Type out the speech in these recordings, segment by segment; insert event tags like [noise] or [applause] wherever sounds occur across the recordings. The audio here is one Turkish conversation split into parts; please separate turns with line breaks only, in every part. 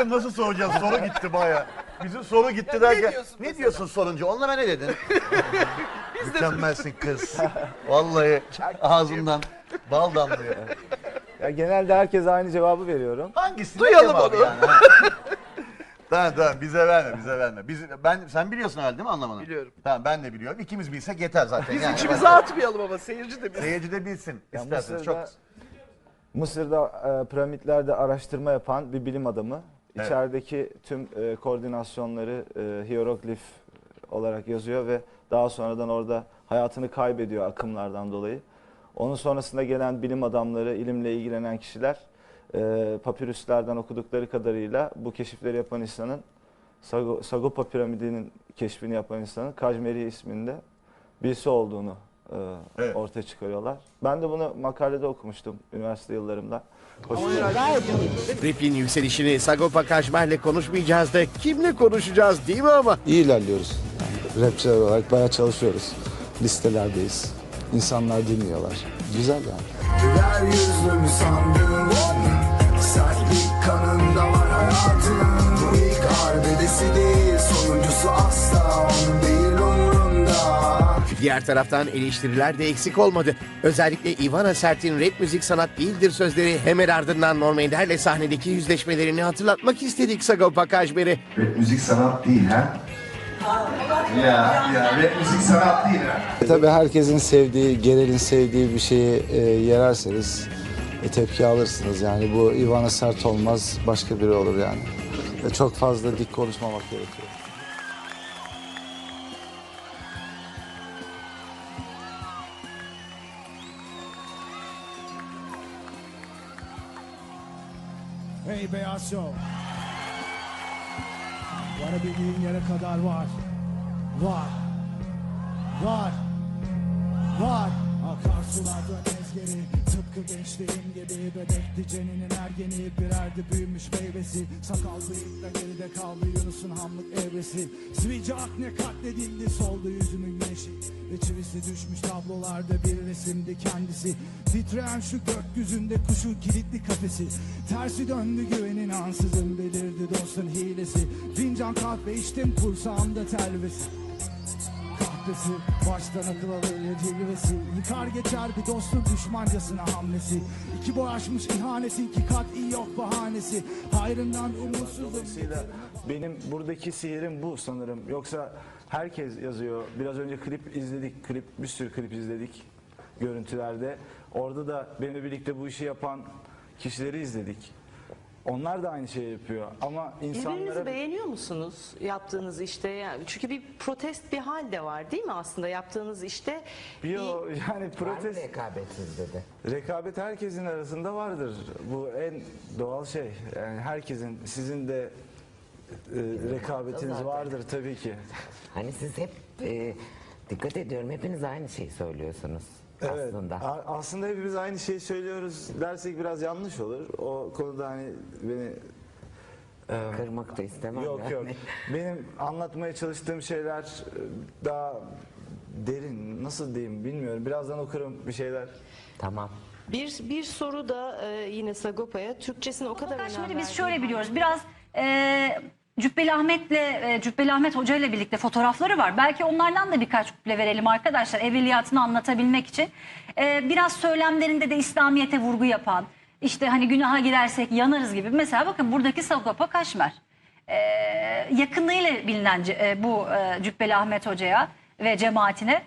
diyorum nasıl soracağız? Soru gitti baya. Bizim soru gitti derken.
diyorsun
Ne
mesela?
diyorsun sorunca? Onlara ne dedin? [laughs] Mükemmelsin kız. Vallahi ağzımdan bal damlıyor.
Ya genelde herkese aynı cevabı veriyorum.
Hangisi?
Duyalım onu.
Yani? Ha. [laughs] tamam tamam bize verme bize verme. Biz, ben, sen biliyorsun herhalde değil mi anlamını?
Biliyorum.
Tamam ben de biliyorum. İkimiz bilsek yeter zaten.
Biz
yani.
içimize atmayalım ama seyirci de biz.
Seyirci de bilsin.
Ya
İsterseniz
Mısır'da-
çok.
Mısır'da e, piramitlerde araştırma yapan bir bilim adamı.
Evet.
Tüm e, koordinasyonları e, hieroglif olarak yazıyor ve daha sonradan orada hayatını kaybediyor akımlardan dolayı. Onun sonrasında gelen bilim adamları, ilimle ilgilenen kişiler e, papirüslerden okudukları kadarıyla bu keşifleri yapan insanın Sago- Sagopa piramidinin keşfini yapan insanın Kajmeri isminde birisi olduğunu e,
Evet.
ortaya çıkarıyorlar. Ben de bunu makalede okumuştum üniversite yıllarımda.
Rap'in yükselişini Sagopa Kajmer'le konuşmayacağız da kimle konuşacağız değil mi ama?
İyi ilerliyoruz. Yani rapçiler olarak bayağı çalışıyoruz. Listelerdeyiz. İnsanlar dinliyorlar. Güzel yani.
Güler yüzlü mü sandın Sertlik kanında var hayatın Bu ilk arbedesi değil Sonuncusu asla Onun değil
Diğer taraftan eleştiriler de eksik olmadı. Özellikle Ivana Sert'in rap müzik sanat değildir sözleri hemen ardından Norm Ender'le sahnedeki yüzleşmelerini hatırlatmak istedik Sagopa Kajmer'e.
Rap müzik sanat değil ha? Ya, ya rap müzik sanat değil ha?
E tabii herkesin sevdiği, genelin sevdiği bir şeyi e, yererseniz e, tepki alırsınız. Yani bu Ivana Sert olmaz, başka biri olur yani. E, çok fazla dik konuşmamak gerekiyor.
Hey Beyaz Show. Varabildiğin yere kadar var. Var. Var. Var. Akarsularda ezgeri Tıpkı gençliğim gibi Bebekti ceninin ergeni Birerdi büyümüş meyvesi Sakal bıyıkla geride kaldı Yunus'un hamlık evresi Sivilce akne katledildi Soldu yüzümün güneşi Ve çivisi düşmüş tablolarda Bir resimdi kendisi. Titreyen şu gökyüzünde Kuşun kilitli kafesi. Tersi döndü güvenin ansızın Belirdi dostun hilesi. Fincan kahve içtim Kursağımda telvesi. Kahvesi Baştan akıl alır cilvesi. Yıkar geçer bir dostun düşmancasına hamlesi. İki boy aşmış ihanetin ki kat iyi yok bahanesi. Hayrından umutsuzum.
Benim buradaki sihirim bu sanırım. Yoksa herkes yazıyor. Biraz önce klip izledik. Klip bir sürü klip izledik görüntülerde. Orada da benimle birlikte bu işi yapan kişileri izledik. Onlar da aynı şeyi yapıyor ama insanlara
Birbirinizi beğeniyor musunuz yaptığınız işte? Yani çünkü bir protest bir hal de var değil mi aslında yaptığınız işte?
bir [laughs] yani protest
Rekabetsiz dedi.
rekabet herkesin arasında vardır. Bu en doğal şey. Yani herkesin sizin de e, rekabetiniz
zaten.
vardır tabii ki.
Hani siz hep e, dikkat ediyorum hepiniz aynı şeyi söylüyorsunuz
Evet.
aslında.
a- aslında hepimiz aynı şeyi söylüyoruz dersek biraz yanlış olur. O konuda hani beni
Kırmak da istemem.
yok
yani.
yok. Benim anlatmaya çalıştığım şeyler e, daha derin. Nasıl diyeyim bilmiyorum. Birazdan okurum bir şeyler.
Tamam.
Bir, bir soru da e, yine Sagopa'ya. Türkçesine o kadar
Kaşmir'i biz
verdiği
şöyle biliyoruz. Biraz e, Cübbeli Ahmet'le e, Cübbeli Ahmet Hoca ile birlikte fotoğrafları var. Belki onlardan da birkaç kuple verelim arkadaşlar. Evveliyatını anlatabilmek için. E, biraz söylemlerinde de İslamiyet'e vurgu yapan, işte hani günaha girersek yanarız gibi. Mesela bakın buradaki Sagopa Kaşmer. E, yakınlığıyla bilinen e, bu e, Cübbeli Ahmet Hoca'ya ve cemaatine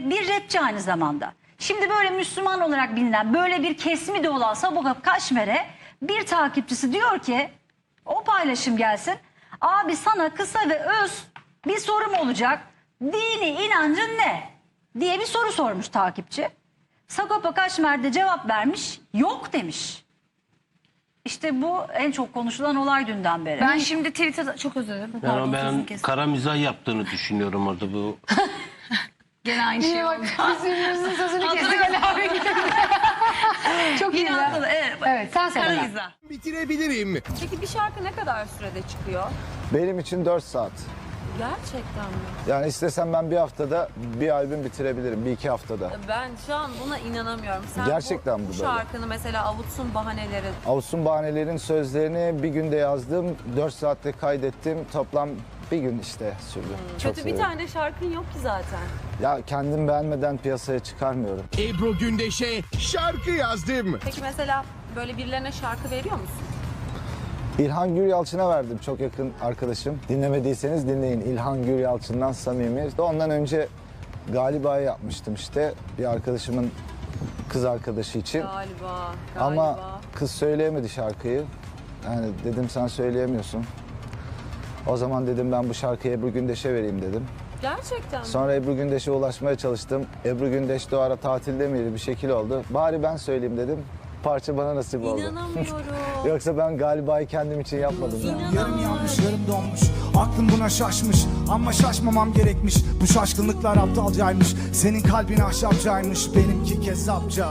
bir rapçi aynı zamanda. Şimdi böyle Müslüman olarak bilinen böyle bir kesimi de olan Sagopa Kaşmer'e bir takipçisi diyor ki o paylaşım gelsin. Abi sana kısa ve öz bir sorum olacak. Dini inancın ne? diye bir soru sormuş takipçi. Sagopa Kaşmer de cevap vermiş. Yok demiş. İşte bu en çok konuşulan olay dünden beri.
Ben şimdi Twitter'da çok özür dilerim.
Yani
Pardon,
ben
sözünü kestim.
kara mizah yaptığını düşünüyorum orada bu. [laughs]
Gene aynı şey oldu. Biz birbirimizin sözünü kestik Ali abi. [laughs] çok iyi.
Evet.
Evet sen söyle.
Bitirebilirim.
Peki bir şarkı ne kadar sürede çıkıyor?
Benim için 4 saat.
Gerçekten mi?
Yani istesem ben bir haftada bir albüm bitirebilirim. Bir iki haftada.
Ben şu an buna inanamıyorum. Sen
Gerçekten bu
bu,
böyle.
şarkını mesela Avutsun Bahaneleri
Avus'un Bahanelerin sözlerini bir günde yazdım. 4 saatte kaydettim. Toplam bir gün işte sürdü. Çok
Kötü bir
seviyorum.
tane şarkın yok ki zaten.
Ya kendim beğenmeden piyasaya çıkarmıyorum.
Ebru Gündeş'e şarkı yazdım.
Peki mesela böyle birilerine şarkı veriyor musun?
İlhan Gür Yalçın'a verdim çok yakın arkadaşım. Dinlemediyseniz dinleyin. İlhan Gür Yalçın'dan samimi. İşte ondan önce galiba yapmıştım işte bir arkadaşımın kız arkadaşı için.
Galiba, galiba.
Ama kız söyleyemedi şarkıyı. Yani dedim sen söyleyemiyorsun. O zaman dedim ben bu şarkıyı Ebru Gündeş'e vereyim dedim.
Gerçekten mi?
Sonra Ebru Gündeş'e ulaşmaya çalıştım. Ebru Gündeş de o ara tatilde miydi bir şekil oldu. Bari ben söyleyeyim dedim. Parça bana nasip oldu.
İnanamıyorum. [laughs]
Yoksa ben galiba kendim için yapmadım. yani.
Yarım yanmış yarım donmuş Aklım buna şaşmış ama şaşmamam gerekmiş Bu şaşkınlıklar aptalcaymış Senin kalbin ahşapcaymış Benimki kezzapça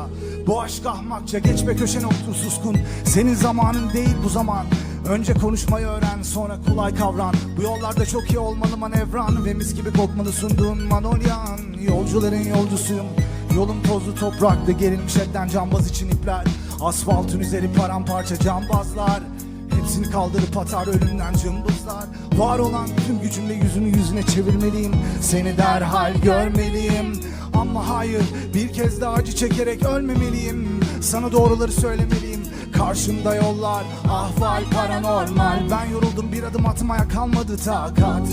Bu aşk ahmakça Geçme köşene otur suskun Senin zamanın değil bu zaman Önce konuşmayı öğren sonra kolay kavran. Bu yollarda çok iyi olmalı manevran. Ve mis gibi kokmalı sunduğun manolyan Yolcuların yolcusuyum. Yolum tozlu topraklı gerilmiş etten cambaz için ipler. Asfaltın üzeri paramparça cambazlar. Hepsini kaldırıp atar ölümden cımbızlar. Var olan tüm gücümle yüzünü yüzüne çevirmeliyim. Seni derhal görmeliyim. Ama hayır bir kez daha acı çekerek ölmemeliyim. Sana doğruları söylemeliyim Karşımda yollar ahval paranormal. Ben yoruldum bir adım atmaya kalmadı takat.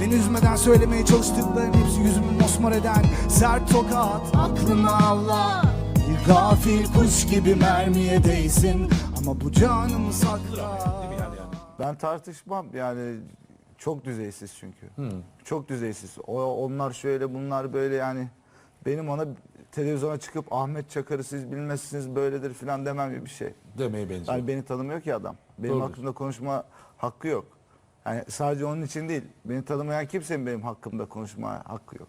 Beni üzmeden söylemeye çalıştıkların hepsi yüzümü mosmor eden Sert tokat. Aklımı avla Bir gafil kuş gibi mermiye değsin. Ama bu canımı sakla.
Ben tartışmam yani çok düzeysiz çünkü. Çok düzeysiz. O, onlar şöyle bunlar böyle yani benim ona televizyona çıkıp Ahmet Çakar'ı siz bilmezsiniz böyledir falan demem gibi bir şey.
Demeye benziyor.
Yani beni tanımıyor ki adam. Benim
Doğrudur.
hakkımda konuşma hakkı yok. Yani sadece onun için değil. Beni tanımayan kimsenin benim hakkımda konuşma hakkı yok.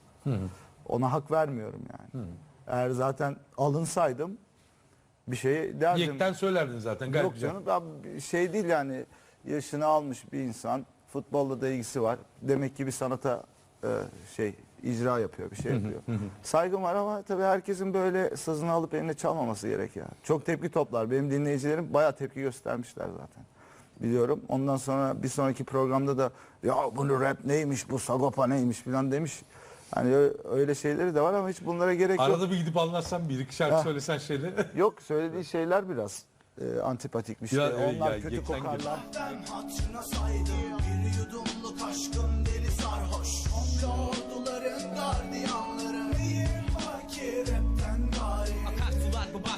Ona hak vermiyorum yani. Eğer zaten alınsaydım bir şey derdim.
Yekten söylerdin zaten gayet
Yok
güzel.
canım bir şey değil yani yaşını almış bir insan futbolla da ilgisi var. Demek ki bir sanata e, şey icra yapıyor bir şey yapıyor. Saygım var ama tabii herkesin böyle sazını alıp eline çalmaması gerek ya. Çok tepki toplar. Benim dinleyicilerim bayağı tepki göstermişler zaten. Biliyorum. Ondan sonra bir sonraki programda da ya bunu rap neymiş bu sagopa neymiş falan demiş. Hani öyle şeyleri de var ama hiç bunlara gerek yok.
Arada bir gidip anlatsan bir iki şarkı
Ha.
söylesen şeyleri. [laughs]
Yok söylediği şeyler biraz e, antipatikmiş.
Ya,
işte.
e,
Onlar
ya,
kötü
yekten gibi.
kokarlar.
Hatırına saydım bir yudumluk aşkım deli sarhoş orduların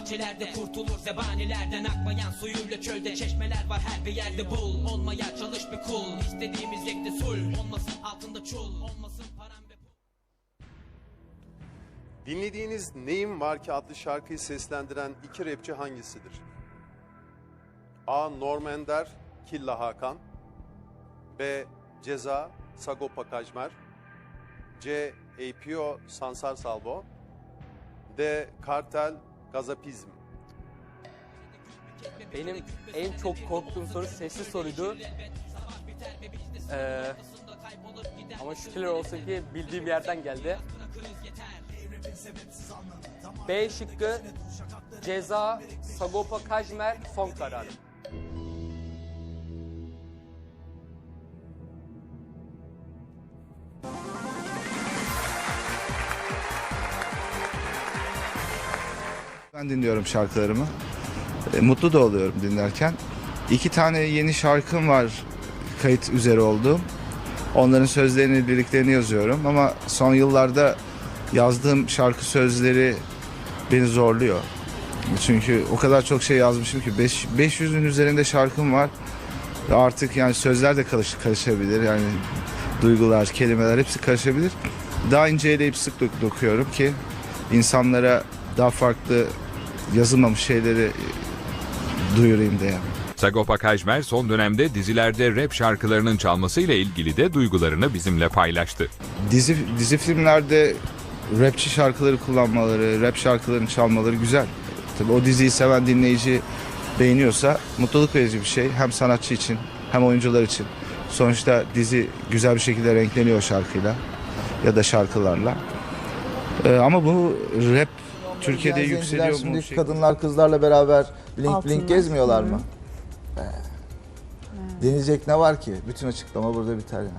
bahçelerde kurtulur zebanilerden Akmayan suyuyla çölde çeşmeler var her bir yerde bul Olmaya çalış bir kul İstediğimiz yekte sul Olmasın altında çul Olmasın param ve
Dinlediğiniz Neyim Var Ki adlı şarkıyı seslendiren iki rapçi hangisidir? A. Norm Ender, Killa Hakan B. Ceza, Sagopa Kajmer C. APO, Sansar Salvo D. Kartel, Gazapizm
Benim en çok korktuğum soru sessiz soruydu. Ee, ama şükürler olsun ki bildiğim yerden geldi. B şıkkı Ceza, Sagopa Kajmer son kararım.
Ben dinliyorum şarkılarımı. E, mutlu da oluyorum dinlerken. İki tane yeni şarkım var kayıt üzere olduğum. Onların sözlerini, liriklerini yazıyorum ama son yıllarda yazdığım şarkı sözleri beni zorluyor. Çünkü o kadar çok şey yazmışım ki beş- 500'ün üzerinde şarkım var. Artık yani sözler de karış, karışabilir. Yani duygular, kelimeler hepsi karışabilir. Daha ince eleyip sık dok- dokuyorum ki insanlara daha farklı yazılmamış şeyleri e, duyurayım diye.
Sagopa Kajmer son dönemde dizilerde rap şarkılarının çalmasıyla ilgili de duygularını bizimle paylaştı.
Dizi, dizi filmlerde rapçi şarkıları kullanmaları, rap şarkılarını çalmaları güzel. Tabii o diziyi seven dinleyici beğeniyorsa mutluluk verici bir şey. Hem sanatçı için hem oyuncular için. Sonuçta dizi güzel bir şekilde renkleniyor şarkıyla ya da şarkılarla. Ee, ama bu rap Türkiye'de
Yani
yükseliyor mu?
zenciler
Şey-
Şimdi kadınlar kızlarla beraber blink
Altınlar.
blink gezmiyorlar mı? Ee, Deneyecek ne var ki? Bütün açıklama burada biter yani.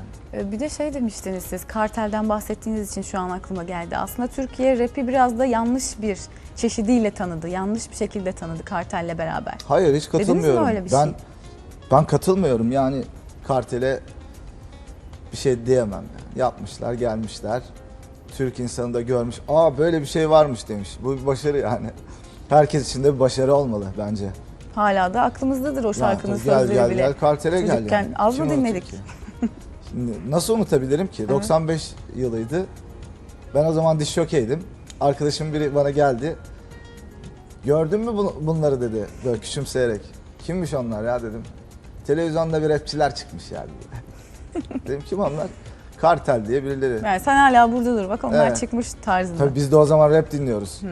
Ee, Bir de şey demiştiniz siz, kartelden bahsettiğiniz için şu an aklıma geldi. Aslında Türkiye rapi biraz da yanlış bir çeşidiyle tanıdı. Yanlış bir şekilde tanıdı kartelle beraber.
Hayır hiç
Dediniz mi
katılmıyorum.
öyle bir
ben
şey?
ben katılmıyorum. Yani kartele bir şey diyemem. Yani. Yapmışlar, gelmişler. Türk insanı da görmüş. Aa böyle bir şey varmış demiş. Bu bir başarı yani. Herkes için de bir başarı olmalı bence.
Hala da aklımızdadır o şarkının
tabii gel,
sözleri
gel,
bile.
gel, kartele gel
Çocukken
yani.
az mı dinledik?
Şimdi nasıl unutabilirim ki? 95 yılıydı. Ben o zaman diş şokeydim. Arkadaşım biri bana geldi. Gördün mü bunları dedi böyle küçümseyerek. Kimmiş onlar ya dedim. Televizyonda bir rapçiler çıkmış yani. [laughs] dedim kim onlar? Kartel diye birileri.
Yani sen hala burada dur bak onlar
Evet.
çıkmış tarzında.
Tabii biz de o zaman rap dinliyoruz.
Hı.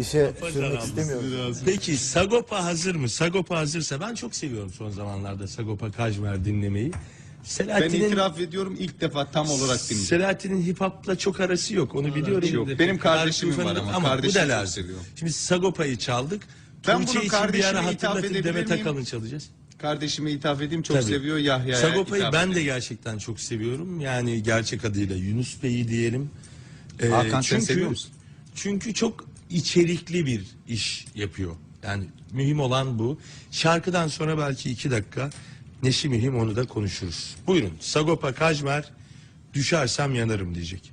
İşe sürmek istemiyoruz.
Peki Sagopa hazır mı? Sagopa hazırsa ben çok seviyorum son zamanlarda Sagopa Kajmer dinlemeyi.
Ben itiraf ediyorum ilk defa tam olarak dinliyorum.
Selahattin'in hip hop'la çok arası yok onu biliyorum.
Yok, benim kardeşimin var ama
bu
kardeşim
da
çok
lazım.
seviyor.
Şimdi Sagopa'yı çaldık.
Ben
Tuğçe
bunu
için bir ara
hitap
hatırlatın
edebilir
Demet
miyim?
Akalın çalacağız.
Kardeşime ithaf edeyim çok
Tabii.
seviyor Yahya'ya
Sagopa'yı
hitap
ben
edeyim.
de gerçekten çok seviyorum. Yani gerçek adıyla Yunus Bey'i diyelim. Ee,
Hakan sen seviyor musun?
Çünkü çok içerikli bir iş yapıyor. Yani mühim olan bu. Şarkıdan sonra belki iki dakika neşi mühim onu da konuşuruz. Buyurun Sagopa Kajmer düşersem yanarım diyecek.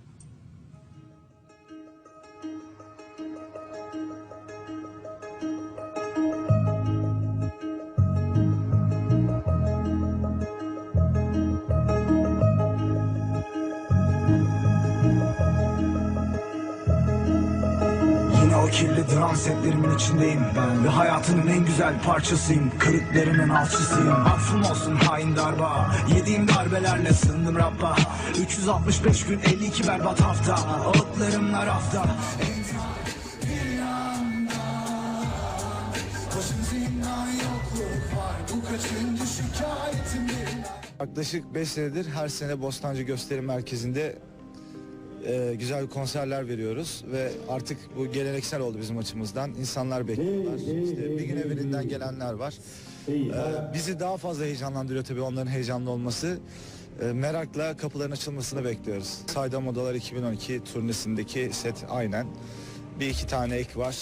O kirli dram setlerimin içindeyim ben Ve hayatının en güzel parçasıyım. Kırıklarının alçısıyım. Affım olsun hain darba. Yediğim darbelerle sığındım Rabb'a. 365 gün 52 berbat hafta. Ağıtlarımla rafta
Yaklaşık 5 senedir her sene Bostancı Gösteri Merkezi'nde e, güzel konserler veriyoruz ve artık bu geleneksel oldu bizim açımızdan. İnsanlar bekliyorlar. İşte bir gün evvelinden gelenler var. E, bizi daha fazla heyecanlandırıyor tabii onların heyecanlı olması. E, merakla kapıların açılmasını bekliyoruz. Saydam Modalar 2012 turnesindeki set aynen. Bir iki tane ek var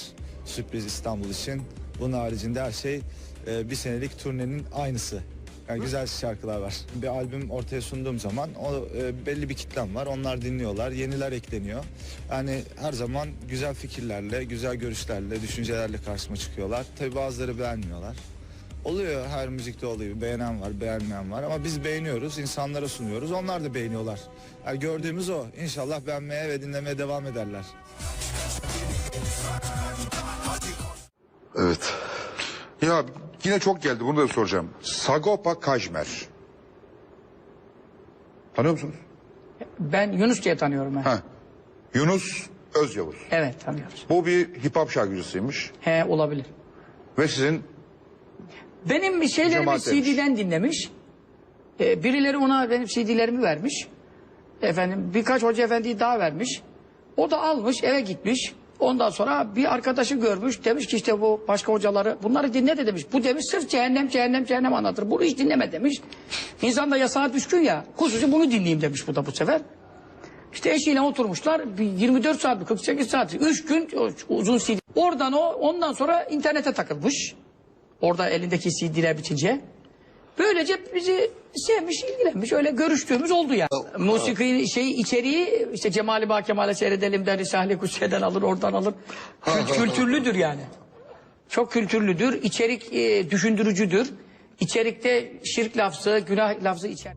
sürpriz İstanbul için. Bunun haricinde her şey e, bir senelik turnenin aynısı. Yani güzel şarkılar var. Bir albüm ortaya sunduğum zaman o e, belli bir kitlem var. Onlar dinliyorlar, yeniler ekleniyor. Yani her zaman güzel fikirlerle, güzel görüşlerle, düşüncelerle karşıma çıkıyorlar. Tabii bazıları beğenmiyorlar. Oluyor her müzikte oluyor. Beğenen var, beğenmeyen var ama biz beğeniyoruz, insanlara sunuyoruz. Onlar da beğeniyorlar. Yani gördüğümüz o. İnşallah beğenmeye ve dinlemeye devam ederler.
Evet. Ya yine çok geldi bunu da soracağım. Sagopa Kajmer. Tanıyor musunuz?
Ben Yunus diye tanıyorum ben.
Ha. Yunus Özyavuz.
Evet tanıyoruz.
Bu bir hip hop şarkıcısıymış.
He olabilir.
Ve sizin
Benim bir şeylerimi
Cemaat demiş.
CD'den dinlemiş. Ee, birileri ona benim CD'lerimi vermiş. Efendim birkaç hoca efendiyi daha vermiş. O da almış eve gitmiş. Ondan sonra bir arkadaşı görmüş. Demiş ki işte bu başka hocaları bunları dinle de demiş. Bu demiş sırf cehennem cehennem cehennem anlatır. Bunu hiç dinleme demiş. İnsan da yasağa düşkün ya. Hususi bunu dinleyeyim demiş bu da bu sefer. İşte eşiyle oturmuşlar. Bir 24 saat mi 48 saat. 3 gün uzun CD. Oradan o ondan sonra internete takılmış. Orada elindeki CD'ler bitince. Böylece bizi sevmiş, ilgilenmiş. Öyle görüştüğümüz oldu ya. Musiki şey içeriği işte Cemali Bakemal'e seyredelim der. Risale-i Kutse'den alır, oradan alır. Kült- kültürlüdür yani. Çok kültürlüdür. İçerik e, düşündürücüdür. İçerikte şirk lafzı, günah lafzı içer.